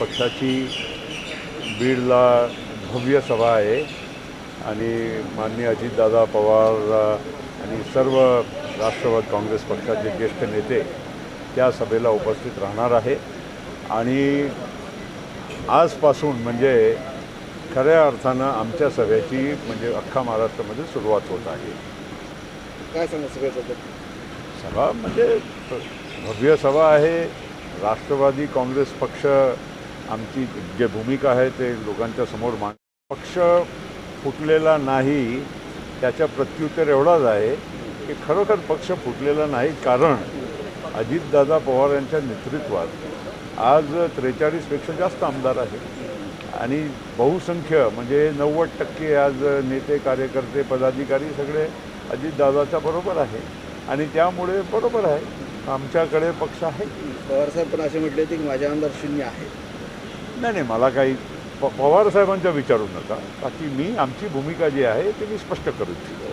पक्षाची बीडला भव्य सभा आहे आणि माननीय अजितदादा पवार आणि सर्व राष्ट्रवादी काँग्रेस पक्षाचे ज्येष्ठ नेते त्या सभेला उपस्थित राहणार आहे. आणि आजपासून म्हणजे खऱ्या अर्थानं आमच्या सभेची म्हणजे अख्खा महाराष्ट्रामध्ये सुरुवात होत आहे. काय सांगा सगळ्याबद्दल सभा म्हणजे भव्य सभा आहे. राष्ट्रवादी काँग्रेस पक्ष आमची जे भूमिका आहे ते लोकांच्या समोर मांड पक्ष फुटलेला नाही त्याच्या प्रत्युत्तर एवढाच आहे की खरोखर पक्ष फुटलेला नाही कारण अजितदादा पवार यांच्या नेतृत्वात आज त्रेचाळीसपेक्षा जास्त आमदार आहेत. आणि बहुसंख्य म्हणजे नव्वद टक्के आज नेते कार्यकर्ते पदाधिकारी सगळे अजितदादाच्या बरोबर आहे. आणि त्यामुळे बरोबर आहे. आमच्याकडे पक्ष आहे. पवारसाहेब पण असे म्हटले होते की माझे आमदार शून्य आहे. नाही नाही मला काही प पवार साहेबांच्या विचारू नका. बाकी मी आमची भूमिका जी आहे ती मी स्पष्ट करू इच्छितो.